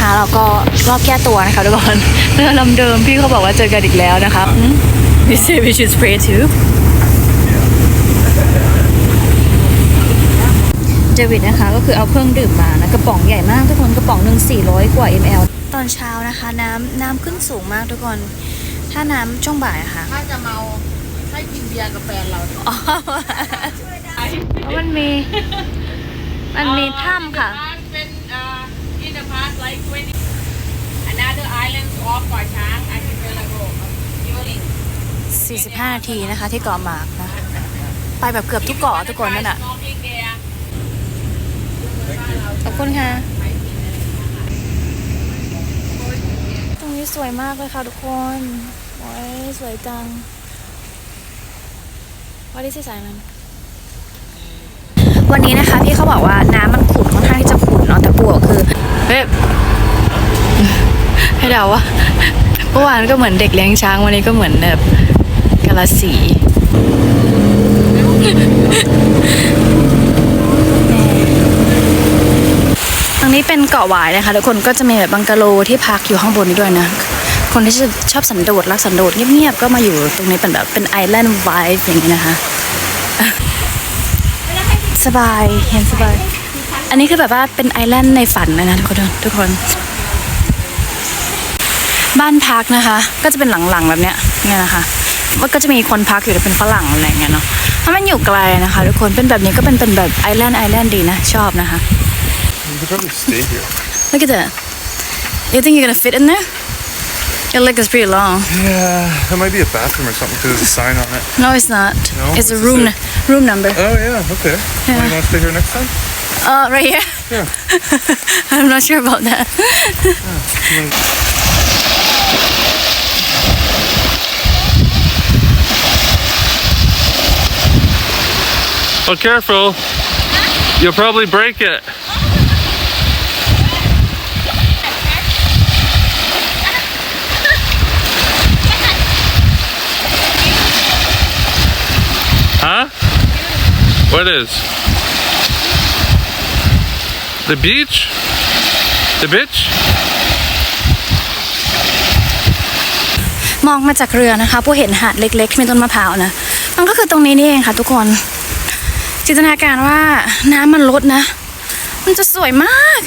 ช้านี้นะคะ เราก็รอบแก้ตัวนะคะทุกคนเรือลำเดิมพี่เขาบอกว่าเจอกันอีกแล้วนะคะอืม We say we should spray too เดวิดนะคะก็คือเอาเครื่องดื่มมานะกระป๋องใหญ่มากทุกคนกระป๋องหนึ่ง400 กว่า ml ตอนเช้านะคะ น้ำน้ำขึ้นสูงมากทุกคน ถ้าน้ำช่วงบ่ายอะค่ะ ถ้าจะเมาให้กินเบียร์กับแฟนเราเนี่ยอ๋อมันมี มันมีถ้ำค่ะ เป็น past like 20 another island off ก่อช้าง archipelago Yuling 45 นาทีนะคะที่เกาะหมากนะ ไปแบบเกือบทุกเกาะทุกคนนั่นน่ะ ขอบคุณค่ะ ตรงนี้สวยมากเลยค่ะทุกคนโอ้ยสวยจังว่าที่สายนั้นวันนี้นะคะพี่เขาบอกว่าน้ำมันขุ่นค่อนข้างที่จะขุ่นเนาะแต่ปูก็คือ เฮ้ยให้เดาว่าเมื่อวานก็เหมือนเด็กเลี้ยงช้างวันนี้ก็เหมือนแบบกาลสีตรงนี้เป็นเกาะหวายนะคะทุกคนก็จะมีแบบบังกะโลที่พักอยู่ข้างบนนี้ด้วยนะ คนที่ชอบสันโดษรักสันโดษเงียบๆก็มาอยู่ตรงนี้เป็นแบบเป็นไอแลนด์ไวฟ์อย่างนี้นะคะ สบายเห็นสบาย อันนี้คือแบบว่าเป็นไอแลนด์ในฝันเลยนะทุกคนทุกคน บ้านพักนะคะ ก็จะเป็นหลังๆแบบเนี้ยเนี่ยนะคะมันก็จะมีคนพักอยู่แต่เป็นฝรั่งอะไรอย่างเงี้ยเนาะถ้ามันอยู่ไกลนะคะ ทุกคนเป็นแบบนี้ก็เป็นเป็นแบบไอแลนด์ไอแลนด์ดีนะ ชอบนะคะ You could probably stay here. Look at that. You think you're gonna fit in there? Your leg is pretty long. Yeah, that might be a bathroom or something because there's a sign on it. No, it's not. No? It's a What's room it room number. Oh yeah, okay. Well, Yeah. you want to stay here next time? Uh, right here. Yeah. I'm not sure about that. Oh, careful. You'll probably break it. Huh? What is? The beach? The bitch? มองมาจากเรือนะคะ ผู้เห็นหาดเล็กๆที่มีต้นมะพร้าวนะ มันก็คือตรงนี้นี่เองค่ะทุกคน จินตนาการว่าน้ำมันลดนะ มันจะสวยมาก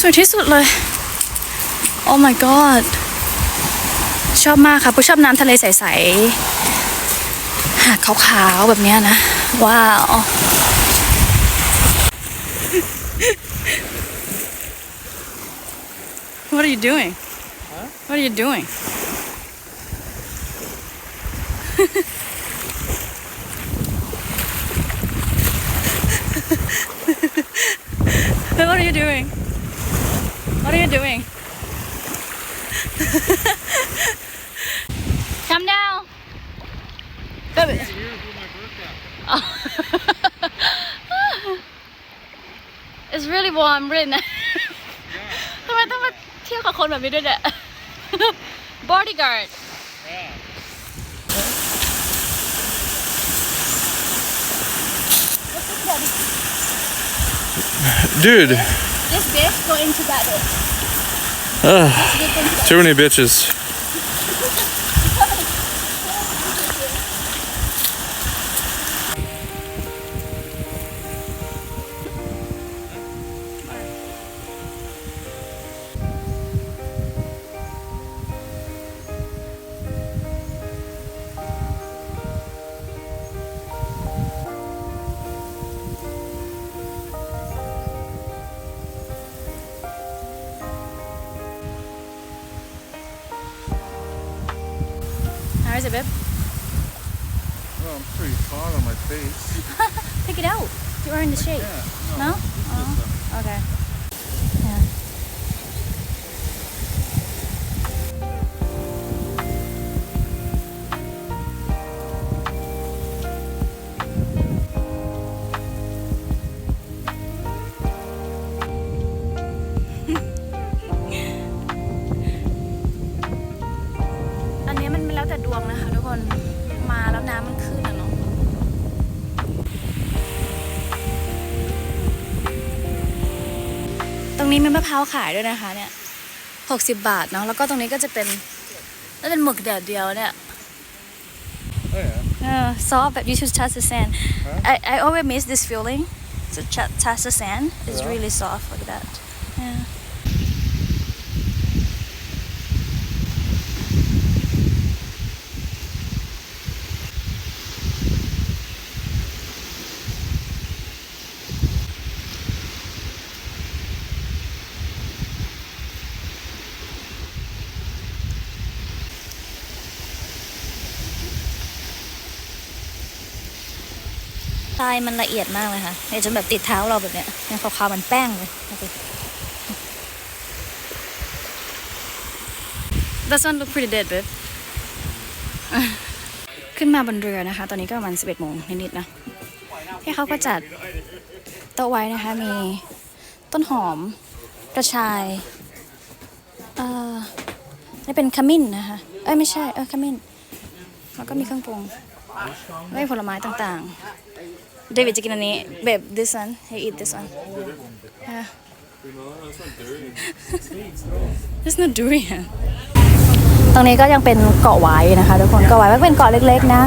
สวยที่สุดเลย โอ้ my god ชอบมากค่ะผู้ชอบน้ำทะเลใสๆ หาดขาวๆ แบบเนี้ยนะ ว้าว What are you doing? What are you doing? what are you doing? What are you doing? It's really warm, really nice. ทำไมต้องมาเที่ยวกับคนแบบนี้ด้วยเนี่ย bodyguard Dude, this bitch go into that too many bitches. It out. You are in the shade. นี้มีมะพร้าวขายด้วยนะคะ เนี่ยหกสิบบาทเนาะแล้วก็ตรงนี้ก็จะเป็นก็เป็นหมึกแดดเดียวเนี่ย Oh yeah. เออ soft แบบ you should touch the sand I I always miss this feeling to ch- touch the sand it's Yeah. really soft like that yeah ายมันละเอียดมากเลยค่ะเนี่ยจนแบบติดเท้าเราแบบเนี้ยยังขาวๆเหมันแป้งเลยดูสิ That one look pretty dead babe ขึ้นมาบนเรือนะคะ ตอนนี้ก็ประมาณ11โมงนิดๆนะที่เขาก็จัดโต๊ะไว้นะคะ มีต้นหอมกระชายเอ่อนี่เป็นขมิ้นนะคะ เอ้ยไม่ใช่ เออขมิ้น แล้วก็มีเครื่องปรุงแล้วก็ผลไม้ต่างๆ เดวิดจะกินอันนี้แบบ this one he eat this one yeah it's not durian ตรงนี้ก็ยังเป็นเกาะไว้นะคะทุกคนเกาะไว้ก็เป็นเกาะเล็กๆนะ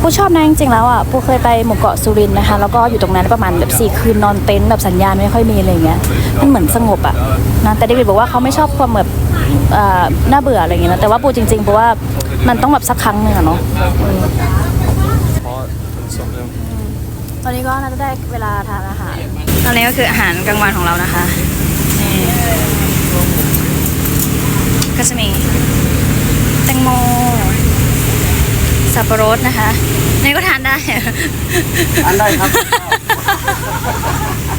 ปูชอบนะจริงๆแล้วอะปูเคยไปหมู่เกาะสุรินทร์นะคะแล้วก็อยู่ตรงนั้นประมาณแบบสี่คืนนอนเต็นท์แบบสัญญาณไม่ค่อยมีอะไรเงี้ยมันเหมือนสงบอะนะแต่เดวิดบอกว่าเขาไม่ชอบความแบบน่าเบื่ออะไรเงี้ยนะแต่ว่าปูจริงๆปูว่ามันต้องแบบสักครั้งหนึ่งอะเนาะ ตอนนี้ก็น่าจะได้เวลาทานอาหาร ตอนนี้ก็คืออาหารกลางวันของเรานะคะ นี่ก็จะมีแตงโม สับปะรดนะคะ นี่ก็ทานได้ ทานได้ครับ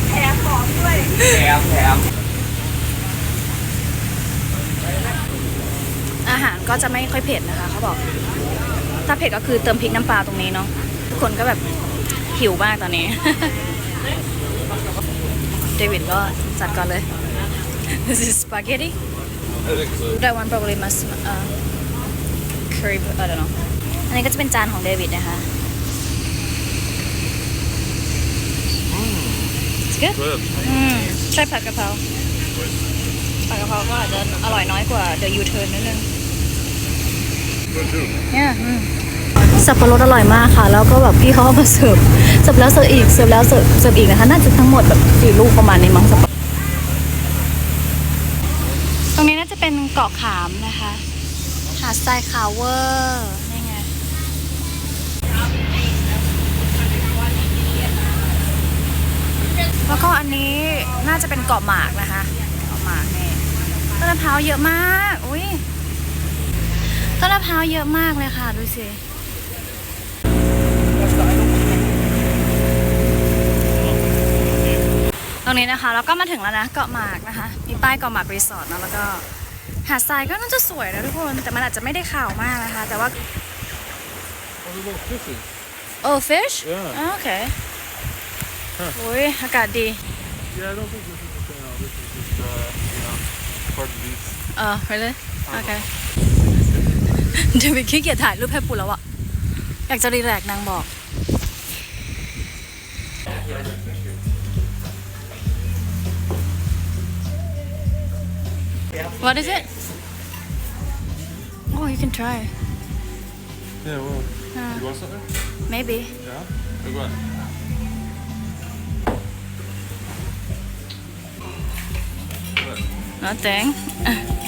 แถมของด้วย แถมแถมอาหารก็จะไม่ค่อยเผ็ดนะคะเขาบอก ถ้าเผ็ดก็คือเติมพริกน้ำปลาตรงนี้เนาะทุกคนก็แบบ หิวมากตอนนี้ เดวิดก็จัดก่อนเลย This is spaghetti That one probably must uh, curry I don't know อันนี้ก็จะเป็นจานของเดวิดนะคะ It's good Good. อืมใช่ผัดกะเพราผัดกะเพราก็อาจจะอร่อยน้อยกว่า The U-turn นิดนึง Good too. สับปะรดอร่อยมากค่ะ แล้วก็แบบพี่เขาเอามาเสิร์ฟเสิร์ฟแล้วเสิร์ฟอีกเสิร์ฟแล้วเสิร์ฟเสิร์ฟอีกนะคะน่าจะทั้งหมดแบบกี่ลูกประมาณนี้มั้งสับปะรดตรงนี้น่าจะเป็นเกาะขามนะคะหาดทรายขาวเวอร์นี่ไงแล้วก็อันนี้น่าจะเป็นเกาะหมากนะคะเกาะหมากนี่ต้นมะพร้าวเยอะมากอุ้ยต้นมะพร้าวเยอะมากเลยค่ะดูสิ รงนี้นะคะเราก็มาถึงแล้วนะเกาะหมากนะคะมีป้ายเกาะหมากรีสอร์ทเนอะแล้วก็หาดทรายก็น่าจะสวยนะทุกคนแต่มันอาจจะไม่ได้ขาวมากนะคะ แต่ว่า Oh, the little fishes. โอ้ fish Yeah. อ๋อโอเคโอ้ยอากาศดี Yeah, I don't think this is the thing. No, this is just, uh, you know, part of the beach. เออ really โอเคเดวิดขี้เกียจถ่ายรูปให้ปูแล้วอะอยากจะรีแลกซ์นางบอก What is it? Oh, you can try. Yeah, well. Uh, You want something? maybe. Yeah? What? Nothing.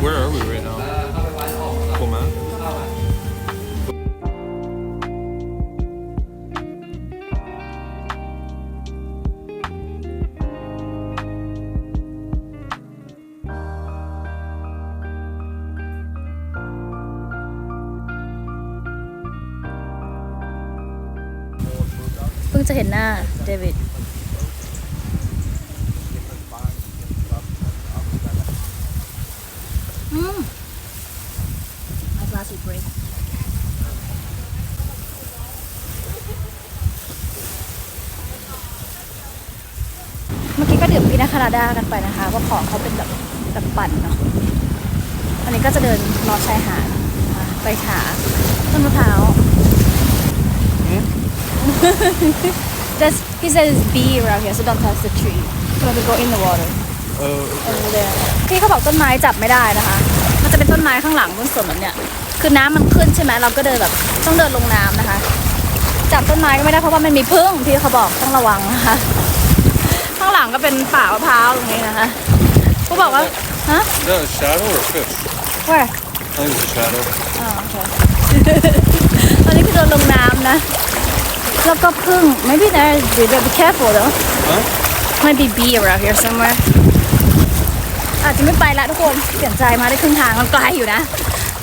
Where are we right massive เมื่อกี้ก็ดื่มพินาคาราดากันไปนะคะ ว่าของเขาเป็นแบบแบบปั่นเนาะอันนี้ก็จะเดินรอชายหาดไปหาต้นมะพร้าว That's he says bee around here so don't touch the tree so we go in the water พี่เขาบอกต้นไม้จับไม่ได้นะคะ มันจะเป็นต้นไม้ข้างหลังต้นสนแบบเนี้ยคือน้ำมันขึ้นใช่ไหมเราก็เดินแบบต้องเดินลงน้ำนะคะ จับต้นไม้ก็ไม่ได้เพราะว่ามันมีพึ่งพี่เขาบอกต้องระวังนะคะ ข้างหลังก็เป็นป่ามะพร้าวตรงนี้นะคะเขาบอกว่าฮะ is that a shadow or a fish? where I think it's a shadow. อ๋อโอเคตอนนี้คือเดินลงน้ำนะแล้วก็พึ่ง maybe there you be careful though Huh? might be bee around here somewhere อาจจะไม่ไปละทุกคนเปลี่ยนใจมาได้ครึ่งทางมันไกลอยู่นะ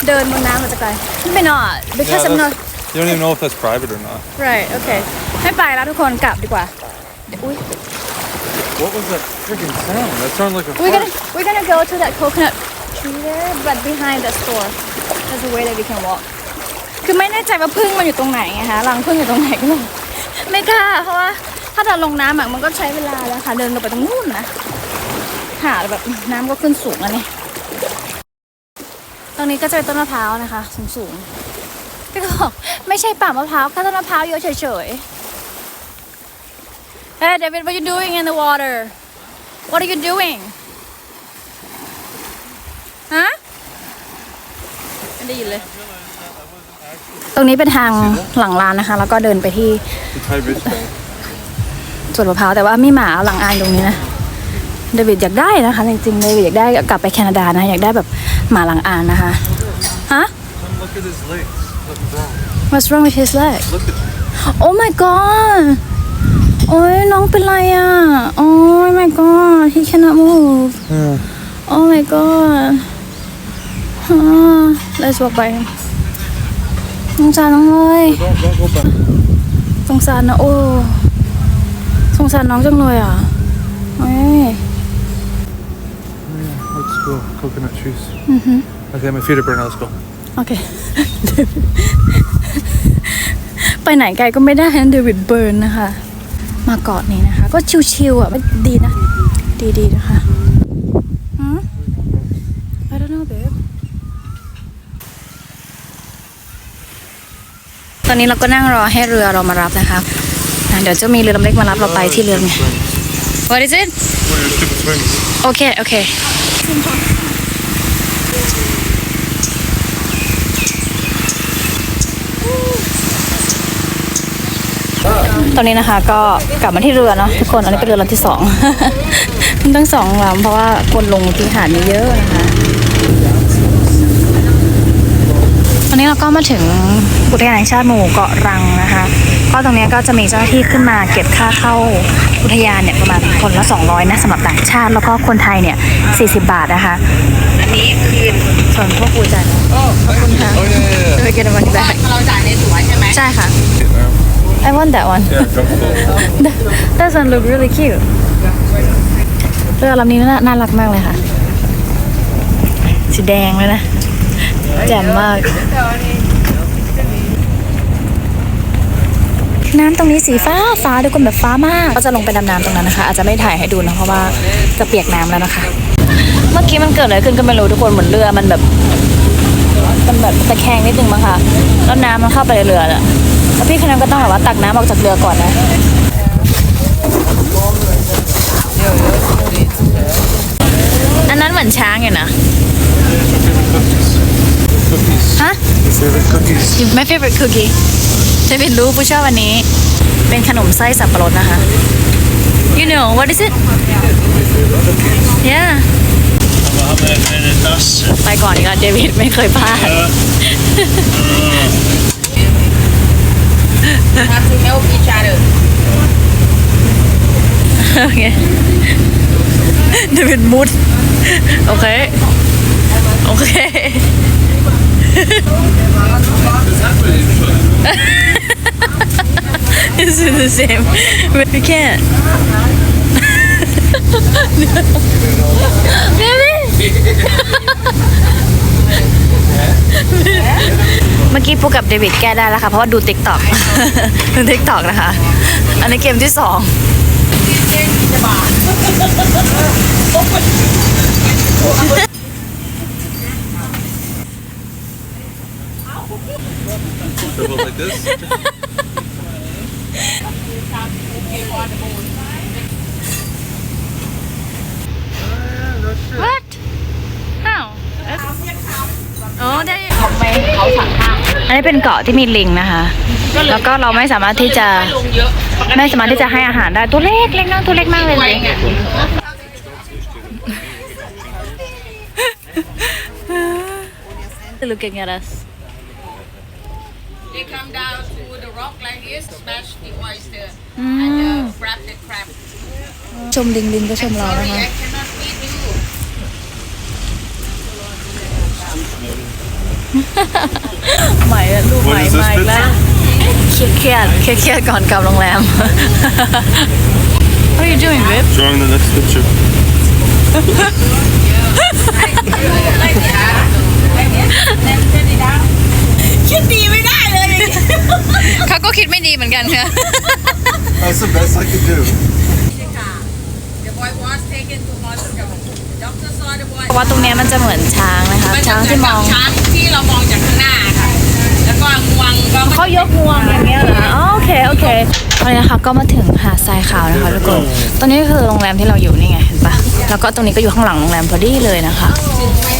เดินบนน้ำมันจะไกลไม่นอ because I'm not You don't even know if that's private or not. right okay ไม่ไปแล้วทุกคนกลับดีกว่าอุ้ย What was that freaking sound? That sounded like a we're gonna fart. we're gonna go to that coconut tree there but behind the store there's a way that we can walk คือไม่แน่ใจว่าพึ่งมันอยู่ตรงไหนไงคะรังพึ่งอยู่ตรงไหนก็ไม่รู้ไม่กล้าเพราะว่าถ้าเดินลงน้ำอะมันก็ใช้เวลาแล้วค่ะเดินลงไปตรงนู้นนะ หาแบบน้ำก็ขึ้นสูงแล้วนี่ตรงนี้ก็จะเป็นต้นมะพร้าวนะคะ สูงสูงๆพี่ก็บอกไม่ใช่ป่ามะพร้าวแค่ต้นมะพร้าวเยอะเฉยๆ Hey David what you doing in the water What are you doing ฮะไม่ได้ยินเลย ตรงนี้เป็นทางหลังร้านนะคะ แล้วก็เดินไปที่ The Thai bitch thing. สวนมะพร้าวแต่ว่ามีหมาหลังอานตรงนี้นะ เดวิดอยากได้นะคะจริงๆเดวิดอยากได้กลับไปแคนาดานะอยากได้แบบหมาหลังอานนะคะฮะ Look at his legs. What's wrong? What's wrong with his leg Look at Oh my god โอ้ยน้องเป็นไรอะ Oh my god he cannot move Yeah. Oh my god อ่า Let's walk by him สงสารน้องเลย Don't, don't go back. สงสารนะโอ้สงสารน้องจังเลยอะเอ้ย Let's go. Coconut trees. Mm-hmm. Okay, my feet are burning. Let's go. โอเคไปไหนไกลก็ไม่ได้นะเดวิดเบิร์นนะคะ มาเกาะนี้นะคะ ก็ชิวๆอะไม่ดีนะ ดีๆนะคะหืม I don't know babe ตอนนี้เราก็นั่งรอให้เรือเรามารับนะคะอะเดี๋ยวจะมีเรือลำเล็กมารับเราไปที่เรือไง What is it One of your stupid swings. โอตอนนี้นะคะก็กลับมาที่เรือเนาะทุกคนอันนี้เป็นเรือลำที่สอง ทั้งสองลำเพราะว่าคนลงที่หาดนี้เยอะนะคะ ต อนนี้เราก็มาถึงอุทยานแห่งชาติหมู่เกาะรังนะคะก็ตรงเนี้ยก็จะมีเจ้าหน้าที่ขึ้นมาเก็บค่าเข้าอุทยานเนี่ยประมาณคนละ 200นะสำหรับต่างชาติแล้วก็คนไทยเนี่ย 40 บาทนะคะ อันนี้คือส่วนพวกกูจ่ายนะโอ้ขอบคุณค่ะ Oh, yeah, yeah, yeah. ไปเก็บมันแบกเราจ่ายในตั๋วใช่ไหมใช่ค่ะ Shit, man. I want that one Yeah, jump float. That one look really cute เรือลำนี้น่าน่ารักมากเลยค่ะ สีแดงเลยนะ แจ่มมาก น้ำตรงนี้สีฟ้าฟ้าทุกคนแบบฟ้ามาก ก็จะลงไปดำน้ำตรงนั้นนะคะ อาจจะไม่ถ่ายให้ดูนะเพราะว่าจะเปียกน้ำแล้วนะคะ เมื่อกี้มันเกิดอะไรขึ้นก็ไม่รู้ทุกคนเหมือนเรือมันแบบมันแบบตะแคงนิดนึงมั้งค่ะแล้วน้ำมันเข้าไปในเรืออะแล้วพี่คนนั้นก็ต้องแบบว่าตักน้ำออกจากเรือก่อนนะอันนั้นเหมือนช้างอยู่นะ Cookies. ฮะ Favorite cookies. My favorite cookie เดวิดรู้ผู้ชอบอันนี้ เป็นขนมไส้สับปะรดนะคะ You know what is it Yeah ไปก่อนดีกว่าเดวิดไม่เคยพลาด have to help each other โอเคเดวิดมุด โอเค โอเค this is the same. But you can't. really? เมื่อกี้พูดกับเดวิดแก้ได้แล้วค่ะ เพราะว่าดูติ๊กต็อกดูติ๊กต็อกนะคะ อันนี้เกมที่สองจะบาด 20 baht like this. what อ้าวโอ้ได้เขาไปเขาสั่งข้าวอันนี้เป็นเกาะที่มีลิงนะคะ แล้วก็เราไม่สามารถที่จะไม่ลงเยอะไม่สามารถที่จะให้อาหารได้ตัวเล็กเล็กน้อยตัวเล็กมากเลยไว้เลยไง looking at us ชมลิงลิงก็ชมเรา Sorry, นะคะ I cannot feed you. ใหม่อะลูกใหม่ What is this มาอีกแล้วเครียดเครียดเครียดก่อนกลับโรงแรม What are you doing, babe? Drawing the next picture. Like that. Then turn it down. คิดดีไม่ได้เลยเขาก็คิดไม่ดีเหมือนกันค่ะ That's the best I could do. The boy was taken to hospital. Doctor saw the boy. เพราะว่าตรงเนี้ยมันจะเหมือนช้างนะคะมันจะช้างเหมือนที่มกัอบงช้างที่เรามองจากข้างหน้าค่ะ แล้วก็งวงก็เขายกงวงอย่างเงี้ยเหรออ๋อโอเคโอเคตอนนี้นะคะก็มาถึงหาดทรายขาวนะคะทุกคนตอนนี้ก็คือโรงแรมที่เราอยู่นี่ไงเห็นปะแล้วก็ตรงนี้ก็อยู่ข้างหลังโรงแรมพอดีเลยนะคะจึงไม่